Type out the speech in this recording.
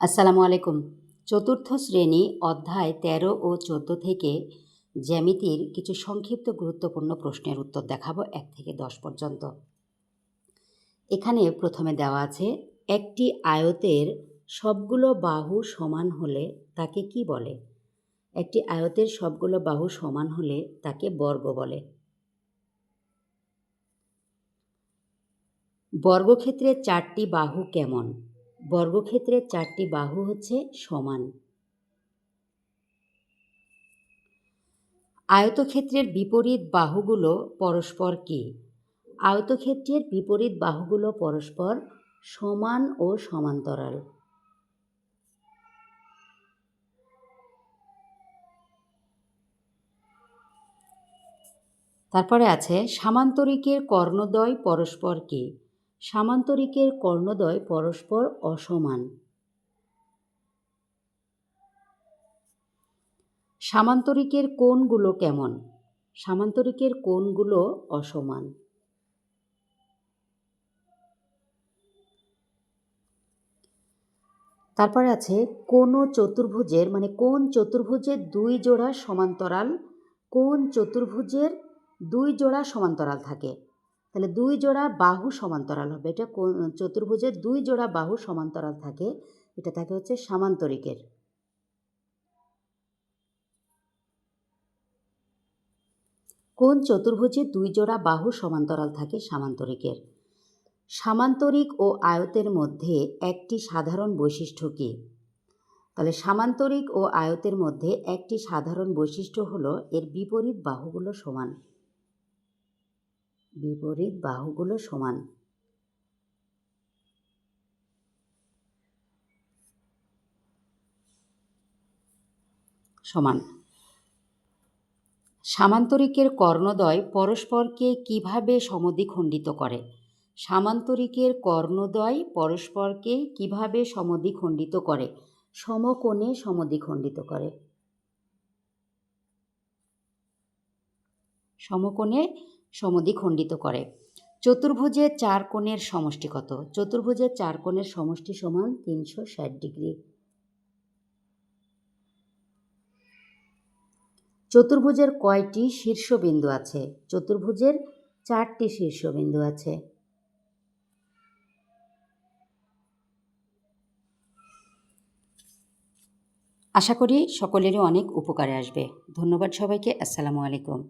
আসসালামু আলাইকুম। চতুর্থ শ্রেণি অধ্যায় তেরো ও চোদ্দ থেকে জ্যামিতির কিছু সংক্ষিপ্ত গুরুত্বপূর্ণ প্রশ্নের উত্তর দেখাবো এক থেকে দশ পর্যন্ত। এখানে প্রথমে দেওয়া আছে, একটি আয়তের সবগুলো বাহু সমান হলে তাকে কি বলে? একটি আয়তের সবগুলো বাহু সমান হলে তাকে বর্গ বলে। বর্গক্ষেত্রের চারটি বাহু কেমন? বর্গক্ষেত্রের চারটি বাহু হচ্ছে সমান। আয়তক্ষেত্রের বিপরীত বাহুগুলো পরস্পর কি? আয়তক্ষেত্রের বিপরীত বাহুগুলো পরস্পর সমান ও সমান্তরাল। তারপরে আছে সামান্তরিকের কর্ণদ্বয় পরস্পর কি? সামান্তরিকের কর্ণদ্বয় পরস্পর অসমান। সামান্তরিকের কোণগুলো কেমন? সামান্তরিকের কোণগুলো অসমান। তারপরে আছে কোন চতুর্ভুজের মানে কোন চতুর্ভুজের দুই জোড়া সমান্তরাল কোন চতুর্ভুজের দুই জোড়া সমান্তরাল থাকে। তাহলে দুই জোড়া বাহু সমান্তরাল হবে। এটা চতুর্ভুজের দুই জোড়া বাহু সমান্তরাল থাকে, এটা থাকে হচ্ছে সামান্তরিকের। কোন চতুর্ভুজে দুই জোড়া বাহু সমান্তরাল থাকে, সামান্তরিকের? সামান্তরিক ও আয়তের মধ্যে একটি সাধারণ বৈশিষ্ট্য কী? তাহলে সামান্তরিক ও আয়তের মধ্যে একটি সাধারণ বৈশিষ্ট্য হলো এর বিপরীত বাহুগুলো সমান। বিপরীত বাহুগুলো সমান। সমান। সামান্তরিকের কর্ণদ্বয় পরস্পরকে কীভাবে সমদ্বিখণ্ডিত করে? সামান্তরিকের কর্ণদ্বয় পরস্পরকে কীভাবে সমদ্বিখণ্ডিত করে? সমকোণে সমদ্বিখণ্ডিত করে। সমকোণে সমদ্বিখণ্ডিত করে। চতুর্ভুজের চার কোণের সমষ্টি কত? চতুর্ভুজের চার কোণের সমষ্টি সমান তিনশো ষাট ডিগ্রি। চতুর্ভুজের কয়টি শীর্ষবিন্দু আছে? চতুর্ভুজের চারটি শীর্ষবিন্দু আছে। আশা করি সকলেরই অনেক উপকারে আসবে। ধন্যবাদ সবাইকে। আসসালামু আলাইকুম।